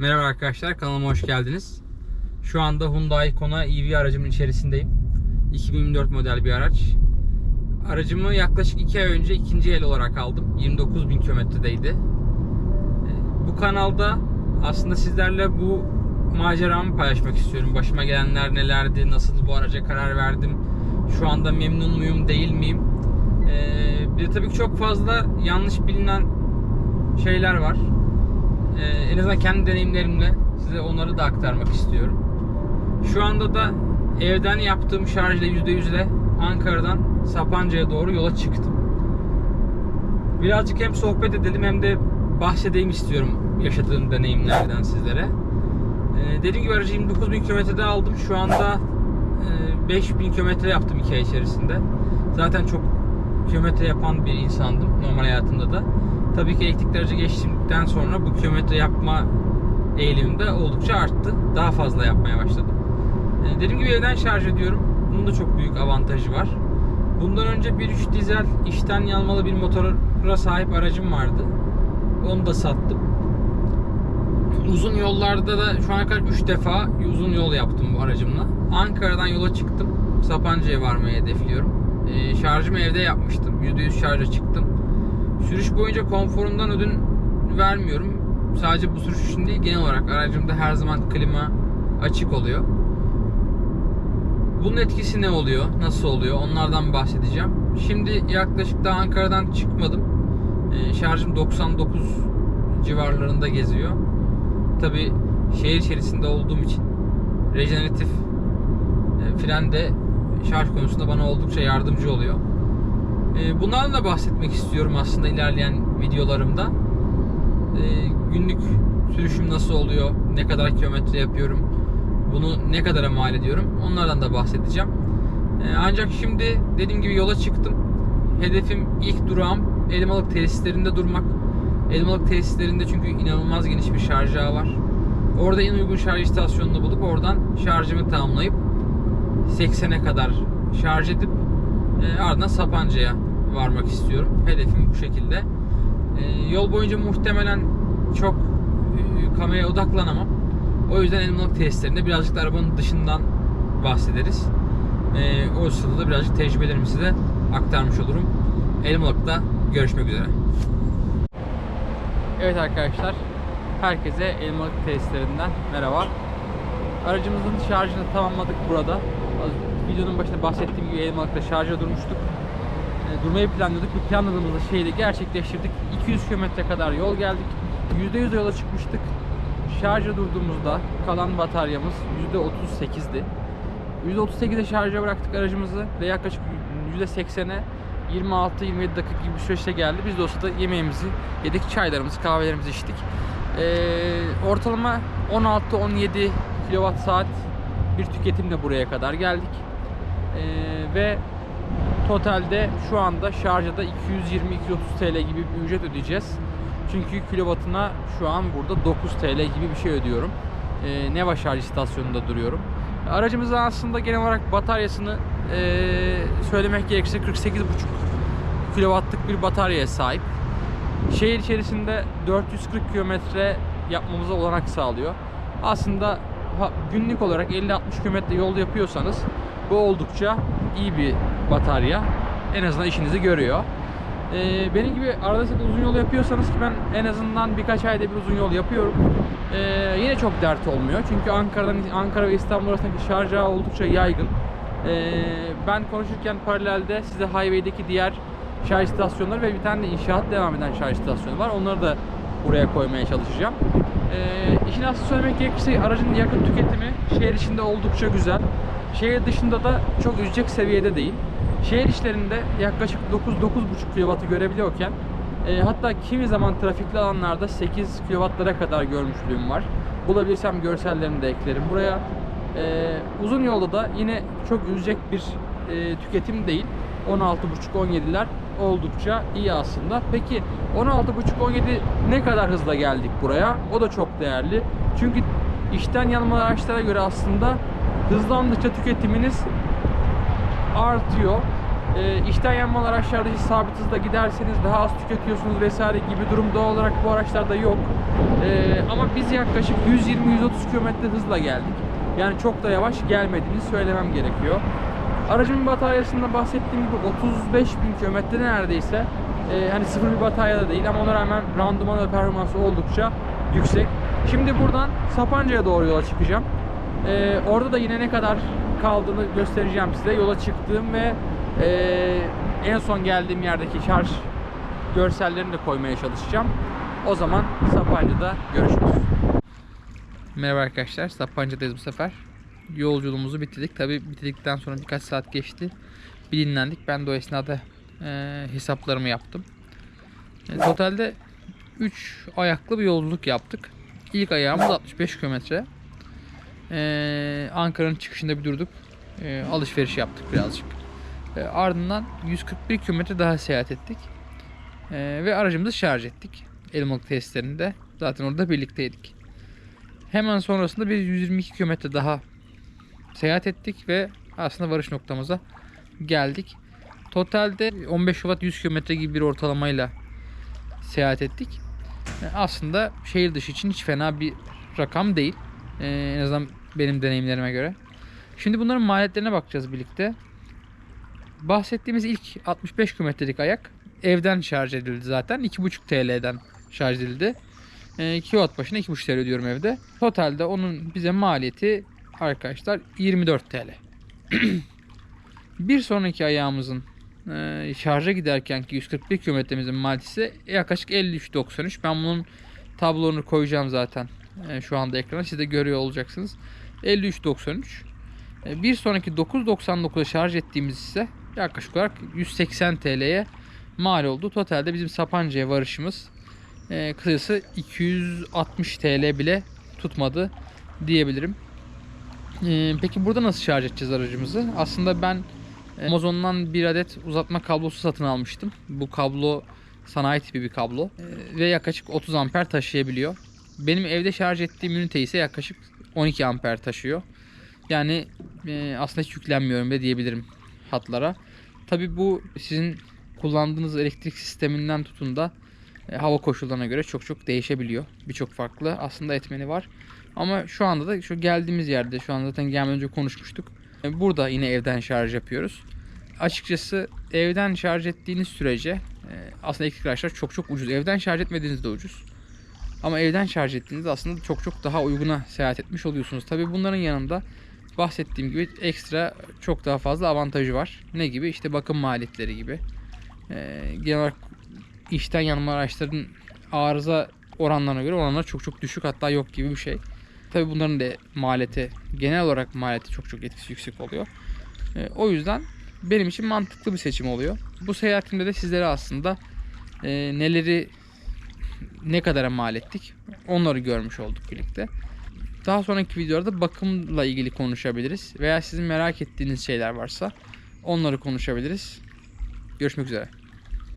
Merhaba arkadaşlar kanalıma hoş geldiniz. Şu anda Hyundai Kona EV aracımın içerisindeyim. 2024 model bir araç. Aracımı yaklaşık 2 ay önce ikinci el olarak aldım. 29 bin kilometredeydi. Bu kanalda aslında sizlerle bu maceramı paylaşmak istiyorum. Başıma gelenler nelerdi, nasıl bu araca karar verdim, şu anda memnun muyum, değil miyim? Ee, Bir de tabii ki çok fazla yanlış bilinen şeyler var. Ee, en azından kendi deneyimlerimle size onları da aktarmak istiyorum. Şu anda da evden yaptığım şarjla %100 ile Ankara'dan Sapanca'ya doğru yola çıktım. Birazcık hem sohbet edelim hem de bahsedeyim istiyorum yaşadığım deneyimlerden sizlere. Ee, dediğim gibi aracı 29 bin kilometrede aldım. Şu anda e, 5 bin kilometre yaptım 2 ay içerisinde. Zaten çok kilometre yapan bir insandım normal hayatımda da. Tabii ki elektrikli aracı geçtikten sonra bu kilometre yapma eğilimim de oldukça arttı. Daha fazla yapmaya başladım. Ee, dediğim gibi evden şarj ediyorum. Bunun da çok büyük avantajı var. Bundan önce 1.3 dizel içten yanmalı bir motora sahip aracım vardı. Onu da sattım. Uzun yollarda da şu ana kadar 3 defa uzun yol yaptım bu aracımla. Ankara'dan yola çıktım. Sapanca'ya varmayı hedefliyorum. Ee, şarjımı evde yapmıştım. %100 şarja çıktım. Sürüş boyunca konforundan ödün vermiyorum. Sadece bu sürüş için değil genel olarak aracımda her zaman klima açık oluyor. Bunun etkisi ne oluyor? Nasıl oluyor? Onlardan bahsedeceğim. Şimdi yaklaşık daha Ankara'dan çıkmadım. Ee, şarjım 99 civarlarında geziyor. Tabi şehir içerisinde olduğum için rejeneratif e, fren de şarj konusunda bana oldukça yardımcı oluyor. E, Bunlardan da bahsetmek istiyorum aslında ilerleyen videolarımda. E, Günlük sürüşüm nasıl oluyor? Ne kadar kilometre yapıyorum? Bunu ne kadara mal ediyorum? Onlardan da bahsedeceğim. E, Ancak şimdi dediğim gibi yola çıktım. Hedefim ilk durağım Elmalık tesislerinde durmak. Elmalık tesislerinde çünkü inanılmaz geniş bir şarj ağı var. Orada en uygun şarj istasyonunu bulup oradan şarjımı tamamlayıp 80'e kadar şarj edip e, ardından Sapanca'ya varmak istiyorum. Hedefim bu şekilde. E, yol boyunca muhtemelen çok e, kameraya odaklanamam. O yüzden Elmalık tesislerinde birazcık da arabanın dışından bahsederiz. E, o sırada da birazcık tecrübelerimi size aktarmış olurum. Elmalık'ta görüşmek üzere. Evet arkadaşlar, herkese Elmalık tesislerinden merhaba. Aracımızın şarjını tamamladık burada. Videonun başında bahsettiğim gibi Elmalık'ta şarja durmuştuk. Durmayı planlıyorduk. Bu planladığımız şeyi de gerçekleştirdik. 200 km kadar yol geldik. %100 yola çıkmıştık. Şarja durduğumuzda kalan bataryamız %38'di. %38'e şarja bıraktık aracımızı ve yaklaşık %80'e 26-27 dakika gibi bir süreçte geldi. Biz de o sırada yemeğimizi yedik, çaylarımızı, kahvelerimizi içtik. Ee, ortalama 16-17 kWh saat bir tüketimle buraya kadar geldik. Ee, ve totalde şu anda şarja da 220-230 TL gibi bir ücret ödeyeceğiz. Çünkü kilovatına şu an burada 9 TL gibi bir şey ödüyorum. Ee, Neva şarj istasyonunda duruyorum. Aracımızın aslında genel olarak bataryasını eee, söylemek gerekirse 48,5 kW'lık bir bataryaya sahip. Şehir içerisinde 440 kilometre yapmamıza olanak sağlıyor. Aslında günlük olarak 50-60 kilometre yol yapıyorsanız bu oldukça iyi bir batarya. En azından işinizi görüyor. Ee, benim gibi arada sırada uzun yol yapıyorsanız ki ben en azından birkaç ayda bir uzun yol yapıyorum. Ee, yine çok dert olmuyor. Çünkü Ankara'dan Ankara ve İstanbul arasındaki şarj ağı oldukça yaygın. Ee, ben konuşurken paralelde size highway'deki diğer şarj istasyonları ve bir tane de inşaat devam eden şarj istasyonu var. Onları da buraya koymaya çalışacağım. Ee, işin aslı söylemek gerekirse aracın yakıt tüketimi şehir içinde oldukça güzel. Şehir dışında da çok üzecek seviyede değil. Şehir içlerinde yaklaşık 9-9,5 kW'ı görebiliyorken e, hatta kimi zaman trafikli alanlarda 8 kW'lara kadar görmüşlüğüm var. Bulabilirsem görsellerini de eklerim buraya. E, uzun yolda da yine çok üzecek bir e, tüketim değil. 16,5-17'ler oldukça iyi aslında. Peki 16,5-17 ne kadar hızla geldik buraya? O da çok değerli. Çünkü içten yanmalı araçlara göre aslında hızlandıkça tüketiminiz artıyor. E, içten yanmalı araçlarda işte sabit hızla giderseniz daha az tüketiyorsunuz vesaire gibi durum doğal olarak bu araçlarda yok. E, ama biz yaklaşık 120-130 km hızla geldik. Yani çok da yavaş gelmediğini söylemem gerekiyor. Aracımın bataryasında bahsettiğim gibi 35 bin kilometre neredeyse. Ee, hani sıfır bir batarya da değil ama ona rağmen randıman ve performansı oldukça yüksek. Şimdi buradan Sapanca'ya doğru yola çıkacağım. Ee, orada da yine ne kadar kaldığını göstereceğim size. Yola çıktığım ve ee, en son geldiğim yerdeki şarj görsellerini de koymaya çalışacağım. O zaman Sapanca'da görüşürüz. Merhaba arkadaşlar. Sapanca'dayız bu sefer. Yolculuğumuzu bitirdik. Tabi bitirdikten sonra birkaç saat geçti. Bir dinlendik. Ben de o esnada e, hesaplarımı yaptım. E, totalde 3 ayaklı bir yolculuk yaptık. İlk ayağımız 65 kilometre. E, Ankara'nın çıkışında bir durduk. E, alışveriş yaptık birazcık. E, ardından 141 kilometre daha seyahat ettik. Ve aracımızı şarj ettik. Elmalık testlerinde. Zaten orada birlikteydik. Hemen sonrasında bir 122 kilometre daha seyahat ettik ve aslında varış noktamıza geldik. Totalde 15 Şubat 100 kilometre gibi bir ortalamayla seyahat ettik. Aslında şehir dışı için hiç fena bir rakam değil. Ee, en azından benim deneyimlerime göre. Şimdi bunların maliyetlerine bakacağız birlikte. Bahsettiğimiz ilk 65 kilometrelik ayak evden şarj edildi zaten. 2,5 TL'den şarj edildi. E, kilowatt başına 2,5 TL ödüyorum evde. Totalde onun bize maliyeti arkadaşlar 24 TL. bir sonraki ayağımızın e, şarja giderkenki 141 kilometremizin maliyeti yaklaşık 53.93. Ben bunun tablonu koyacağım zaten e, şu anda ekrana. Siz de görüyor olacaksınız. 53.93. E, bir sonraki 9.99'a şarj ettiğimiz ise yaklaşık olarak 180 TL'ye mal oldu. Totalde bizim Sapanca'ya varışımız e, kısası 260 TL bile tutmadı diyebilirim. E, peki burada nasıl şarj edeceğiz aracımızı? Aslında ben e, Amazon'dan bir adet uzatma kablosu satın almıştım. Bu kablo sanayi tipi bir kablo ve yaklaşık 30 amper taşıyabiliyor. Benim evde şarj ettiğim ünite ise yaklaşık 12 amper taşıyor. Yani e, aslında hiç yüklenmiyorum bile diyebilirim hatlara. Tabi bu sizin kullandığınız elektrik sisteminden tutun da e, hava koşullarına göre çok çok değişebiliyor. Birçok farklı aslında etmeni var. Ama şu anda da şu geldiğimiz yerde şu an zaten gelmeden önce konuşmuştuk. E, Burada yine evden şarj yapıyoruz. Açıkçası evden şarj ettiğiniz sürece e, aslında elektrik araçlar çok çok ucuz. Evden şarj etmediğinizde ucuz. Ama evden şarj ettiğinizde aslında çok çok daha uyguna seyahat etmiş oluyorsunuz. Tabi bunların yanında bahsettiğim gibi ekstra çok daha fazla avantajı var. Ne gibi? İşte bakım maliyetleri gibi. E, genel olarak içten yanma araçların arıza oranlarına göre oranlar çok çok düşük hatta yok gibi bir şey. Tabi bunların da maliyeti genel olarak maliyeti çok çok etkisi yüksek oluyor. E, o yüzden benim için mantıklı bir seçim oluyor. Bu seyahatimde de sizlere aslında e, neleri ne kadara mal ettik onları görmüş olduk birlikte. Daha sonraki videolarda bakımla ilgili konuşabiliriz veya sizin merak ettiğiniz şeyler varsa onları konuşabiliriz. Görüşmek üzere.